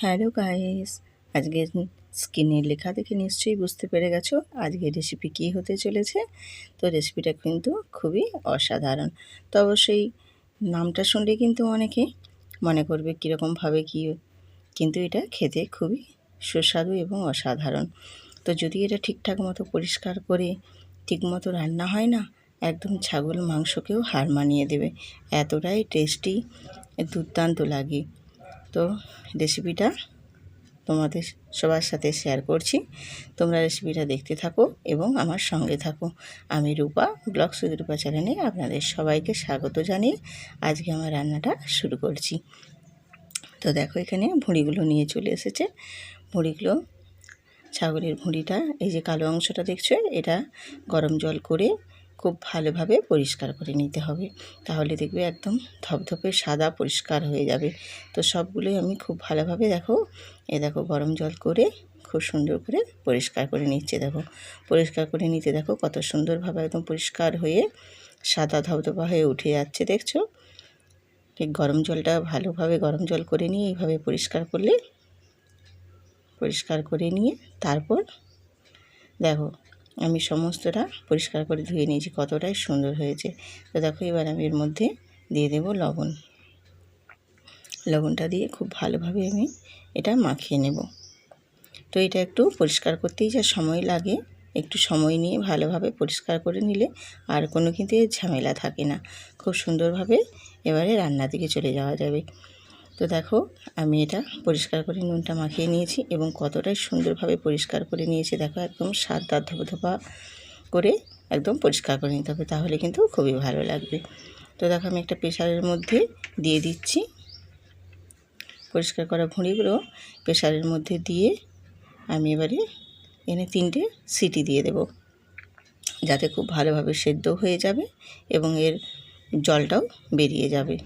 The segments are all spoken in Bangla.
হ্যালো গাইস, আজকে স্ক্রিনের লেখা দেখে নিশ্চয়ই বুঝতে পেরে গেছো আজকে রেসিপি কী হতে চলেছে। তো রেসিপিটা কিন্তু খুবই অসাধারণ। তো অবশ্যই নামটা শুনলে কিন্তু অনেকে মনে করবে কীরকমভাবে কী, কিন্তু এটা খেতে খুবই সুস্বাদু এবং অসাধারণ। তো যদি এটা ঠিকঠাক মতো পরিষ্কার করে ঠিকমতো রান্না হয় না, একদম ছাগল মাংসকেও হার মানিয়ে দেবে। এতটাই টেস্টি দুর্দান্ত লাগে। তো রেসিপিটা তোমাদের সবার সাথে শেয়ার করছি। তোমরা রেসিপিটা দেখতে থাকো এবং আমার সঙ্গে থাকো। আমি রূপা ব্লগ সুদ রূপা চ্যানেলে আপনাদের সবাইকে স্বাগত জানিয়ে আজকে আমার রান্নাটা শুরু করছি। তো দেখো এখানে ভুঁড়িগুলো নিয়ে চলে এসেছে। ভুঁড়িগুলো, ছাগলের ভুঁড়িটা, এই যে কালো অংশটা দেখছ, এটা গরম জল করে খুব ভালোভাবে পরিষ্কার করে নিতে হবে। তাহলে দেখবে একদম ধপধপে সাদা পরিষ্কার হয়ে যাবে। তো সবগুলোই আমি খুব ভালোভাবে দেখো, এ দেখো গরম জল করে খুব সুন্দর করে পরিষ্কার করে নিচ্ছে দেখো। পরিষ্কার করে নিতে দেখো কত সুন্দরভাবে একদম পরিষ্কার হয়ে সাদা ধপধপা হয়ে উঠে যাচ্ছে দেখছ? ঠিক গরম জলটা ভালোভাবে গরম জল করে নিয়ে এইভাবে পরিষ্কার করলে, পরিষ্কার করে নিয়ে তারপর দেখো আমি সমস্তটা পরিষ্কার করে ধুয়ে নিয়েছি, কতটাই সুন্দর হয়েছে। তো দেখো, এবার আমি এর মধ্যে দিয়ে দেব লবণ। লবণটা দিয়ে খুব ভালোভাবে আমি এটা মাখিয়ে নেব। তো এটা একটু পরিষ্কার করতেই যা সময় লাগে, একটু সময় নিয়ে ভালোভাবে পরিষ্কার করে নিলে আর কোনো কিন্তু ঝামেলা থাকে না। খুব সুন্দরভাবে এবারে রান্নার দিকে চলে যাওয়া যাবে। তো দেখো, আমি এটা পরিষ্কার করে নুনটা মাখিয়ে নিয়েছি এবং কতটাই সুন্দরভাবে পরিষ্কার করে নিয়েছি। দেখো, একদম সাদা ধপধপা করে একদম পরিষ্কার করে নিতে হবে, তাহলে কিন্তু খুবই ভালো লাগবে। তো দেখো, আমি একটা প্রেশারের মধ্যে দিয়ে দিচ্ছি। পরিষ্কার করা ভুঁড়িগুলো প্রেশারের মধ্যে দিয়ে আমি এবারে এনে তিনটে সিটি দিয়ে দেব, যাতে খুব ভালোভাবে সেদ্ধ হয়ে যাবে এবং এর জলটাও বেরিয়ে যাবে।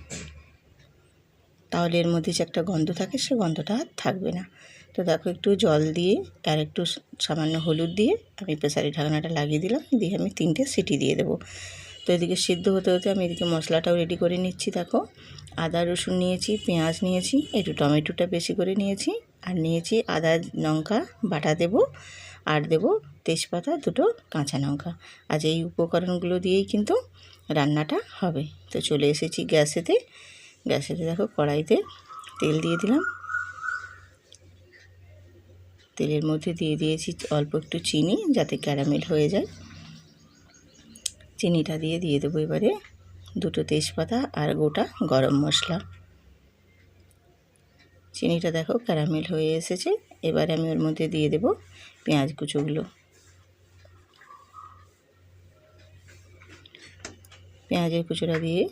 তাহলে এর মধ্যে যে একটা গন্ধ থাকে সে গন্ধটা আর থাকবে না। তো দেখো একটু জল দিয়ে আর একটু সামান্য হলুদ দিয়ে আমি প্রেসারি ঢাকনাটা লাগিয়ে দিলাম, দিয়ে আমি তিনটে সিটি দিয়ে দেবো। তো এদিকে সিদ্ধ হতে হতে আমি এদিকে মশলাটাও রেডি করে নিচ্ছি, দেখো। আদা, রসুন নিয়েছি, পেঁয়াজ নিয়েছি, একটু টমেটোটা বেশি করে নিয়েছি আর নিয়েছি আদা লঙ্কা বাটা দেব আর দেব তেজপাতা দুটো কাঁচা লঙ্কা। আজ এই উপকরণগুলো দিয়েই কিন্তু রান্নাটা হবে। তো চলে এসেছি গ্যাসেতে। গ্যাসেতে দেখো কড়াইতে তেল দিয়ে দিলাম। তেলের মধ্যে দিয়ে দিয়েছি অল্প একটু চিনি যাতে ক্যারামেল হয়ে যায়। চিনিটা দিয়ে দিয়ে দেবো এবারে দুটো তেজপাতা আর গোটা গরম মশলা। চিনিটা দেখো ক্যারামেল হয়ে এসেছে। এবারে আমি ওর মধ্যে দিয়ে দেব পেঁয়াজ কুচোগুলো। পেঁয়াজের কুচোটা দিয়ে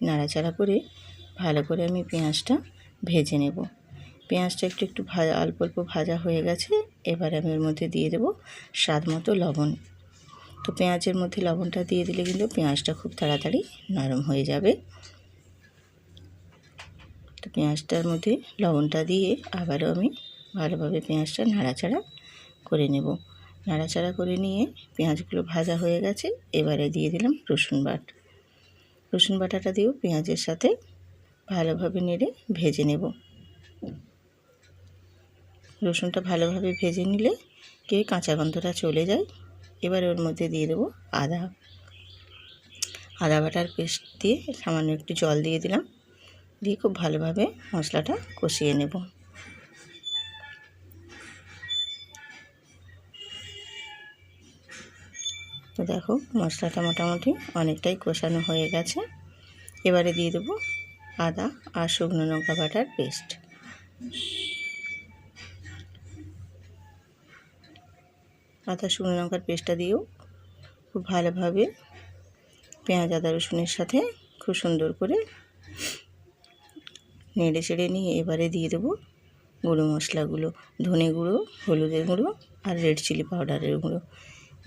নাড়াচাড়া করে ভালো করে আমি পেঁয়াজটা ভেজে নেব। পেঁয়াজটা একটু একটু ভাজা অল্প অল্প ভাজা হয়ে গেছে। এবার আমি এর মধ্যে দিয়ে দেবো স্বাদ মতো লবণ। তো পেঁয়াজের মধ্যে লবণটা দিয়ে দিলে কিন্তু পেঁয়াজটা খুব তাড়াতাড়ি নরম হয়ে যাবে। তো পেঁয়াজটার মধ্যে লবণটা দিয়ে আবারও আমি ভালোভাবে পেঁয়াজটা নাড়াচাড়া করে নেব। নাড়াচাড়া করে নিয়ে পেঁয়াজগুলো ভাজা হয়ে গেছে। এবারে দিয়ে দিলাম রসুন বাট। রসুন বাটাটা দিয়েও পেঁয়াজের সাথে ভালোভাবে নেড়ে ভেজে নেব। রসুনটা ভালোভাবে ভেজে নিলে কে কাঁচা গন্ধটা চলে যায়, এবার ওর মধ্যে দিয়ে দেবো আদা। আদা বাটার পেস্ট দিয়ে সামান্য একটু জল দিয়ে দিলাম, দিয়ে খুব ভালোভাবে মশলাটা কষিয়ে নেব। তো দেখো মশলাটা মোটামুটি অনেকটাই কষানো হয়ে গেছে, এবারে দিয়ে দেবো আদা আর শুকনো লঙ্কা বাটার পেস্ট। আদা, শুকনো লঙ্কার পেস্টটা দিয়েও খুব ভালোভাবে পেঁয়াজ, আদা, রসুনের সাথে খুব সুন্দর করে নেড়ে চেড়ে নিয়ে এবারে দিয়ে দেবো গুঁড়ো মশলাগুলো, ধনে গুঁড়ো, হলুদের গুঁড়ো আর রেড চিলি পাউডারের গুঁড়ো।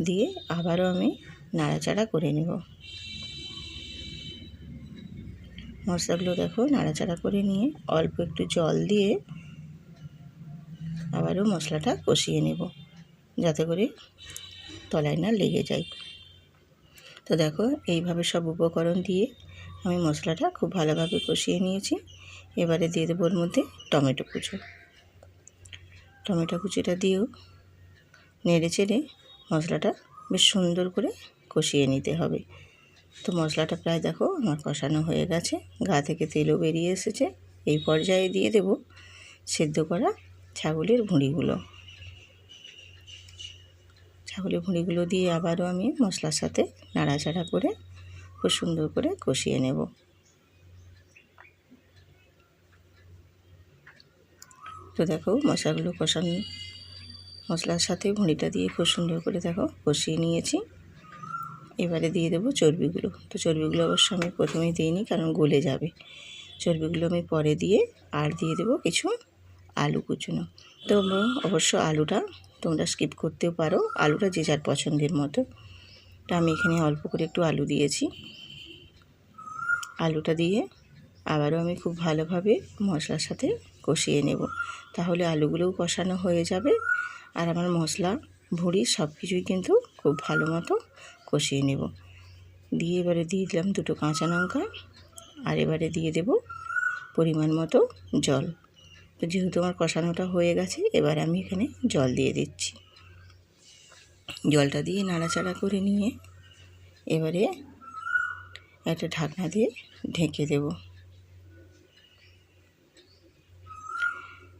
দিয়ে আবারও আমি নাড়াচাড়া করে নেব। মশলাগুলো দেখো নাড়াচাড়া করে নিয়ে অল্প একটু জল দিয়ে আবারও মশলাটা কষিয়ে নেব, যাতে করে তলায় না লেগে যায়। তো দেখো এইভাবে সব উপকরণ দিয়ে আমি মশলাটা খুব ভালোভাবে কষিয়ে নিয়েছি। এবারে দিয়ে দেবো ওর মধ্যে টমেটো কুচো। টমেটো কুচিটা দিয়েও নেড়ে চেড়ে মশলাটা বেশ সুন্দর করে কষিয়ে নিতে হবে। তো মশলাটা প্রায় দেখো আমার কষানো হয়ে গেছে। গা থেকে তেলও বেরিয়ে এসেছে। এই পর্যায়ে দিয়ে দেব সেদ্ধ করা ছাগলের ভুঁড়িগুলো। ছাগলের ভুঁড়িগুলো দিয়ে আবারও আমি মশলার সাথে নাড়াচাড়া করে খুব সুন্দর করে কষিয়ে নেব। তো দেখো মশলাগুলো কষানো, মশলার সাথে ভুঁড়িটা দিয়ে খুব সুন্দর করে দেখো কষিয়ে নিয়েছি। এবারে দিয়ে দেবো চর্বিগুলো। তো চর্বিগুলো অবশ্য আমি প্রথমেই দিইনি কারণ গলে যাবে। চর্বিগুলো আমি পরে দিয়ে আর দিয়ে দেবো কিছু আলু কুচুনো। তো অবশ্য আলুটা তোমরা স্কিপ করতেও পারো। আলুটা যে যার পছন্দের মতো। তো আমি এখানে অল্প করে একটু আলু দিয়েছি। আলুটা দিয়ে আবারও আমি খুব ভালোভাবে মশলার সাথে কষিয়ে নেব। তাহলে আলুগুলোও কষানো হয়ে যাবে। আর আমার মশলা, ভুঁড়ি সব কিছুই কিন্তু খুব ভালো মতো কষিয়ে নেব। দিয়ে এবারে দিয়ে দিলাম দুটো কাঁচা লঙ্কা আর এবারে দিয়ে দেব পরিমাণ মতো জল। তো যেহেতু আমার কষানোটা হয়ে গেছে, এবার আমি এখানে জল দিয়ে দিচ্ছি। জলটা দিয়ে নাড়াচাড়া করে নিয়ে এবারে একটা ঢাকনা দিয়ে ঢেকে দেব।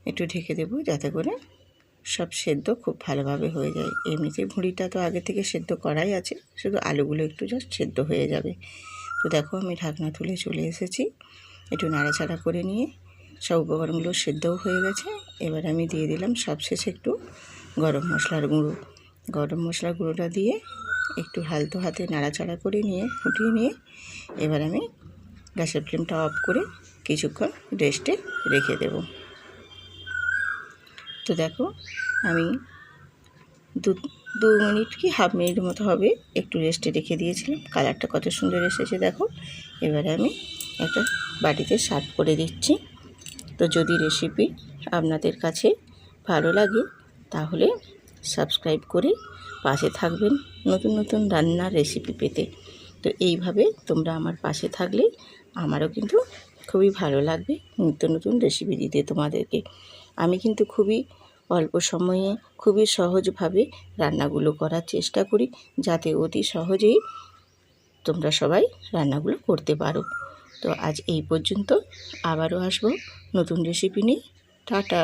একটু ঢেকে দেব যাতে করে সব সেদ্ধ খুব ভালোভাবে হয়ে যায়। এমনিতে ভুঁড়িটা তো আগে থেকে সেদ্ধ করাই আছে, শুধু আলুগুলো একটু জাস্ট সেদ্ধ হয়ে যাবে। তো দেখো আমি ঢাকনা তুলে চলে এসেছি, একটু নাড়াচাড়া করে নিয়ে সব উপকরণগুলো সেদ্ধও হয়ে গেছে। এবার আমি দিয়ে দিলাম সবশেষে একটু গরম মশলার গুঁড়ো। গরম মশলার গুঁড়োটা দিয়ে একটু হালতো হাতে নাড়াচাড়া করে নিয়ে, ফুটিয়ে নিয়ে এবার আমি গ্যাসের ফ্লেমটা অফ করে কিছুক্ষণ রেস্টে রেখে দেব। তো দেখো, আমি দু দু মিনিট কি হাফ মিনিট মতো হবে একটু রেস্টে রেখে দিয়েছিলাম। কালারটা কত সুন্দর এসেছে দেখো। এবারে আমি একটা বাটিতে সার্ভ করে দিচ্ছি। তো যদি রেসিপি আপনাদের কাছে ভালো লাগে, তাহলে সাবস্ক্রাইব করে পাশে থাকবেন নতুন নতুন রান্নার রেসিপি পেতে। তো এইভাবে তোমরা আমার পাশে থাকলে আমারও কিন্তু খুবই ভালো লাগবে নিত্য নতুন রেসিপি দিতে তোমাদেরকে। আমি কিন্তু খুবই অল্প সময়ে খুবই সহজভাবে রান্নাগুলো করার চেষ্টা করি, যাতে অতি সহজেই তোমরা সবাই রান্নাগুলো করতে পারো। তো আজ এই পর্যন্ত আবারও আসব নতুন রেসিপি নিয়ে। টাটা!